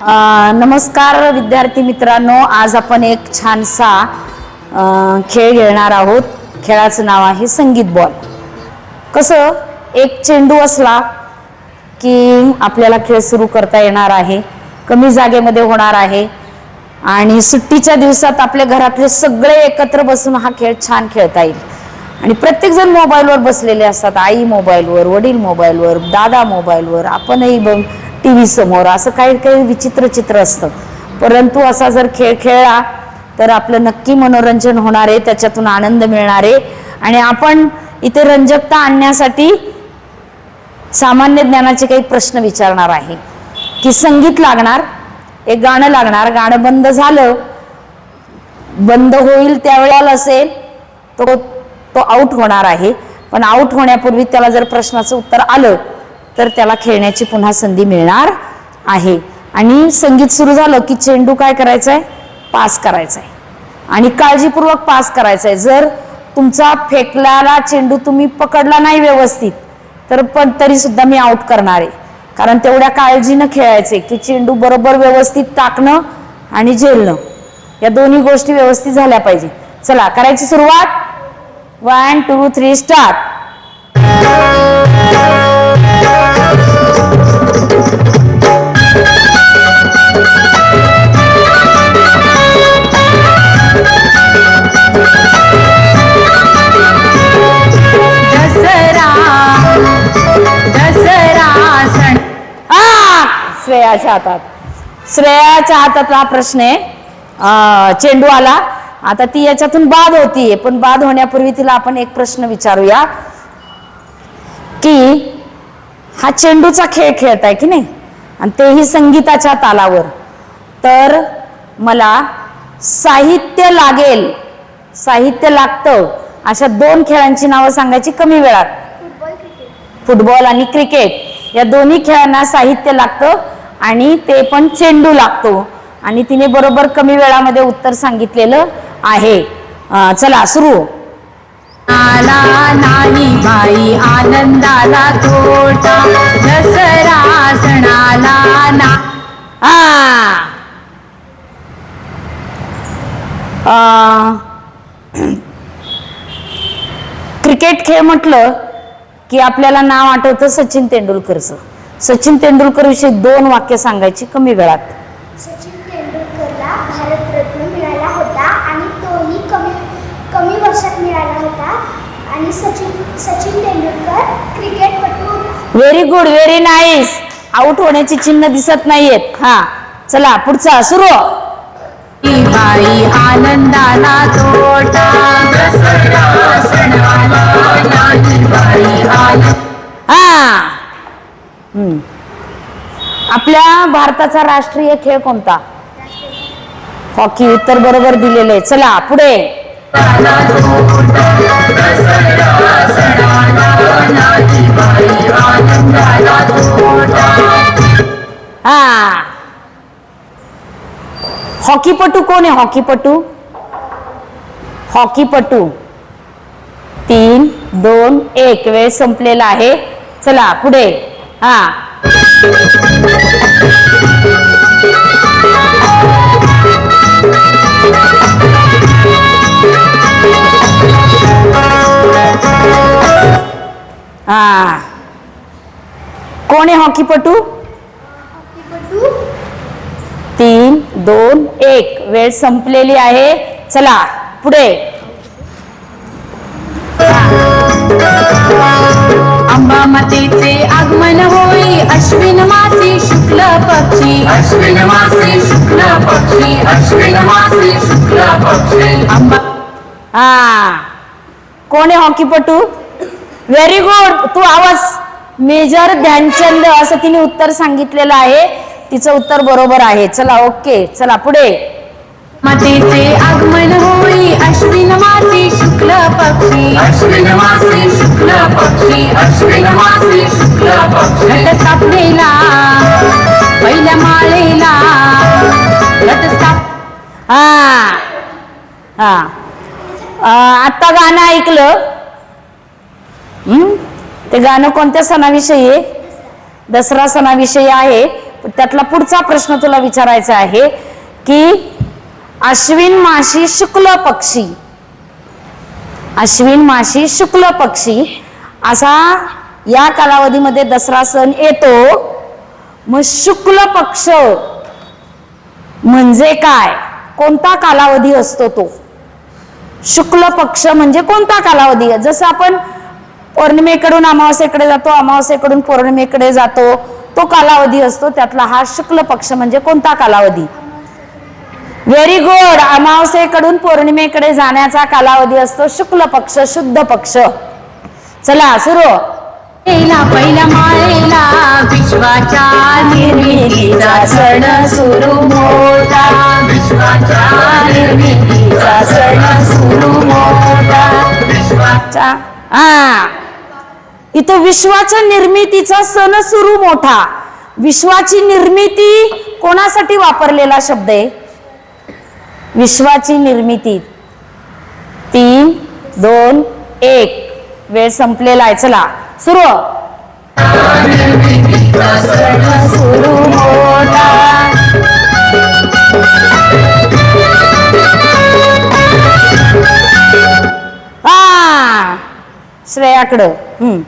नमस्कार विद्यार्थी मित्रांनो आज आपण एक छानसा खेळ खेळणार आहोत. खेळाचं नाव आहे संगीत बॉल. कसं एक चेंडू असला की आपल्याला खेळ सुरू करता येणार आहे कमी जागेमध्ये होणार आहे आणि सुट्टीच्या दिवसात आपल्या घरातले सगळे एकत्र बसून हा खेळ छान खेळता येईल. आणि प्रत्येकजण मोबाईलवर बसलेले असतात. आई मोबाईलवर वडील मोबाईलवर दादा मोबाईलवर आपणही बघ टी व्ही समोर असं काही काही विचित्र चित्र असतं. परंतु असा जर खेळ खेळला तर आपलं नक्की मनोरंजन होणार आहे त्याच्यातून आनंद मिळणार आहे. आणि आपण इथे रंजकता आणण्यासाठी सामान्य ज्ञानाचे काही प्रश्न विचारणार आहे. की संगीत लागणार एक गाणं लागणार गाणं बंद झालं बंद होईल त्यावेळेला असेल तो तो आऊट होणार आहे. पण आऊट होण्यापूर्वी त्याला जर प्रश्नाचं उत्तर आलं तर त्याला खेळण्याची पुन्हा संधी मिळणार आहे. आणि संगीत सुरू झालं की चेंडू काय करायचा आहे पास करायचा आहे आणि काळजीपूर्वक पास करायचा आहे जर तुमचा फेकलेला चेंडू तुम्ही पकडला नाही व्यवस्थित तर पण तरी सुद्धा मी आउट करणार आहे. कारण तेवढ्या काळजीनं खेळायचे की चेंडू बरोबर व्यवस्थित टाकणं आणि झेलणं. या दोन्ही गोष्टी व्यवस्थित झाल्या पाहिजे. चला करायची सुरुवात. वन टू थ्री स्टार्ट श्रेयाच्या हातात. श्रेयाच्या हातातला प्रश्न आहे. चेंडू आला आता ती याच्यातून बाद होतीये पण बाद होण्यापूर्वी तिला आपण एक प्रश्न विचारूया. की हा चेंडूचा खेळ खेळताय की नाही? आणि तेही संगीताच्या तालावर. तर मला साहित्य लागेल. साहित्य लागतं. अशा दोन खेळांची नावं सांगायची कमी वेळात. फुटबॉल आणि क्रिकेट. या दोन्ही खेळांना साहित्य लागतं. आणि ते पण चेंडू लागतो. आणि तिने बरोबर कमी वेळामध्ये उत्तर सांगितलेलं आहे. चला सुरू. आला नाही बाई आनंदाला तोटा दसरा सणाला ना क्रिकेट खेळ म्हटलं की आपल्याला नाव आठवतं सचिन तेंडुलकरचं. सचिन तेंडुलकर विषयी दोन वाक्य सांगायची कमी वेळात. सचिन तेंडुलकरला भारतरत्न मिळाला होता आणि तोही कमी कमी वर्षात मिळाला होता. आणि सचिन सचिन तेंडुलकर क्रिकेटपटू. होता very good very nice out होण्याची चिन्ह दिसत नाहीयेत. हा चला पुढचा सुरू. बाई आनंदाला तोटा दसरा सणाला नाही बाई आनंद हा. आपल्या भारताचा राष्ट्रीय खेळ कोणता? हॉकी उत्तर बरोबर दिलेलं आहे. चला पुढे. हा. हॉकीपटू कोण आहे? हॉकीपटू? हॉकीपटू. तीन दोन एक. वेळ संपलेला आहे. चला पुढे. हा. हा. कोण आहे हॉकीपटू? हॉकीपटू तीन दोन एक. वेळ संपलेली आहे. चला पुढे. अंबामतीचे आगमन होई. अश्विन मासी शुक्ल पक्षी. अश्विन मासी शुक्ल पक्षी. अश्विन मासी शुक्ल पक्षी. अंबा हा. कोण आहे हॉकीपटू? व्हेरी गुड तू आवाज मेजर ध्यानचंद असं तिने उत्तर सांगितलेलं आहे. तिचं उत्तर बरोबर आहे. चला ओके चला पुढे. मतेचे आगमन होई अश्विन मासी शुक्ल पक्षी. अश्विन मासी शुक्ल पक्षी. अश्विन मासी शुक्ल पक्षी. घट स्थापनेला पहिल्या माळेला. घट स्थाप हा हा. अं, आता गाणं ऐकलं. हम्म? ते गाणं कोणत्या सणाविषयी आहे? दसरा सणाविषयी आहे. त्यातला पुढचा प्रश्न तुला विचारायचा आहे की अश्विन माशी शुक्ल पक्षी. अश्विन माशी शुक्ल पक्षी. असा या कालावधीमध्ये दसरा सण येतो. मग शुक्ल पक्ष म्हणजे काय? कोणता कालावधी असतो तो? शुक्ल पक्ष म्हणजे कोणता कालावधी? आहे जसं आपण पौर्णिमेकडून अमावस्येकडे जातो अमावस्येकडून पौर्णिमेकडे जातो तो कालावधी असतो. त्यातला हा शुक्ल पक्ष म्हणजे कोणता कालावधी? व्हेरी गुड अमावस्येकडून पौर्णिमेकडे जाण्याचा कालावधी असतो. शुक्ल पक्ष शुद्ध पक्ष. चला सुरू. पहिल्या माळेला विश्वाच्या निर्मितीचा सण सुरू मोठा विश्वाच्या निर्मितीचा सण सुरू मोठा हा इथं विश्वाच्या निर्मितीचा सण सुरू मोठा. विश्वाची निर्मिती कोणासाठी वापरलेला शब्द आहे? विश्वाची निर्मिती. तीन दोन एक. वेळ संपलेला आहे. चला सुरू. सुरू हा श्रेयाकडं. हम्म.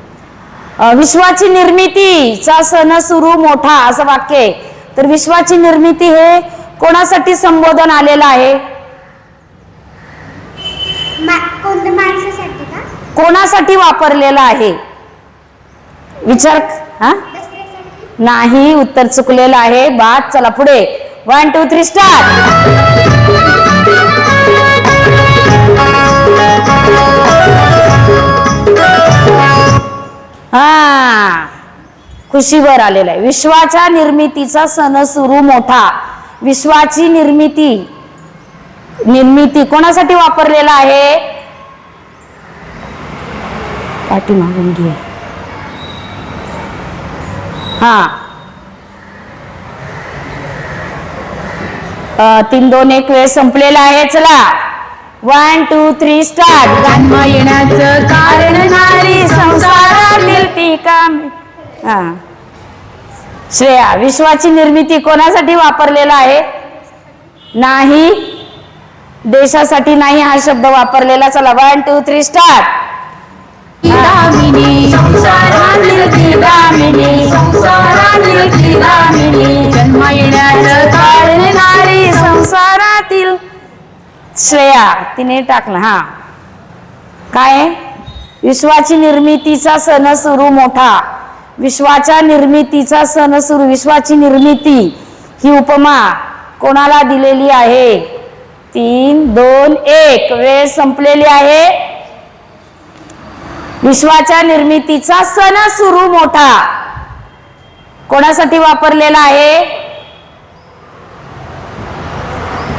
विश्वाची निर्मितीचा सण सुरू मोठा असं वाक्य आहे. तर विश्वाची निर्मिती हे कोणासाठी संबोधन आलेलं आहे? कोणासाठी वापरलेलं आहे? विचार हा? नाही उत्तर चुकलेलं आहे. बाद चला पुढे. वन टू थ्री स्टार्ट हा. खुशीवर आलेला आहे. विश्वाच्या निर्मितीचा सण सुरू मोठा. विश्वाची निर्मिती. निर्मिती कोणासाठी वापरलेला आहे? पाठीमागून घे. हा. तीन दोन एक वेळ संपलेला आहे चला. वन टू थ्री स्टार्ट जन्म येण्याचं कारण नारी संसारातील ती काम. हा. श्रेया विश्वाची निर्मिती कोणासाठी वापरलेला आहे? नाही. देशासाठी नाही हा शब्द वापरलेला. चला one two three start Damini संसारातील. Shreya तिने टाकलं हा. काय? विश्वाची निर्मितीचा सण सुरू मोठा. विश्वाच्या निर्मितीचा सण सुरू. विश्वाची निर्मिती ही उपमा कोणाला दिलेली आहे? तीन दोन एक. वेळ संपलेली आहे. विश्वाच्या निर्मितीचा सण सुरू मोठा. कोणासाठी वापरलेला आहे?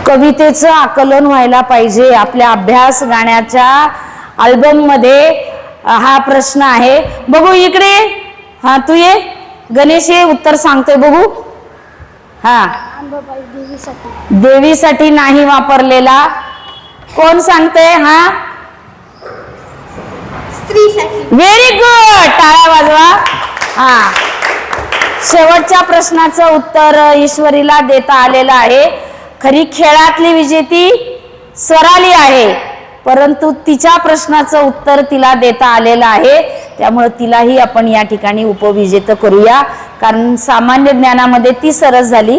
कवितेचं आकलन व्हायला पाहिजे. आपल्या अभ्यास गाण्याच्या अल्बममध्ये हा प्रश्न आहे. बघू इकडे. हा तू ये. गणेश ये उत्तर सांगतोय बघू. हा. देवीसाठी. देवीसाठी नाही वापरलेला. कोण सांगते हा? स्त्रीसाठी. व्हेरी गुड टाळ्या वाजवा. हा. शेवटच्या प्रश्नाचं उत्तर ईश्वरीला देता आलेलं आहे. खरी खेळातली विजेती स्वराली आहे. परंतु तिच्या प्रश्नाचं उत्तर तिला देता आलेलं आहे. त्यामुळं तिलाही आपण या ठिकाणी उपविजेतं करूया. कारण सामान्य ज्ञानामध्ये ती सरस झाली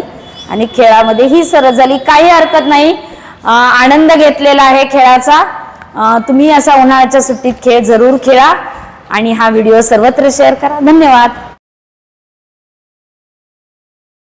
आणि खेळामध्ये ही सरस झाली. काही हरकत नाही. आनंद घेतलेला आहे खेळाचा. तुम्ही असा उन्हाळ्याच्या सुट्टीत खेळ जरूर खेळा. आणि हा व्हिडिओ सर्वत्र शेअर करा. धन्यवाद.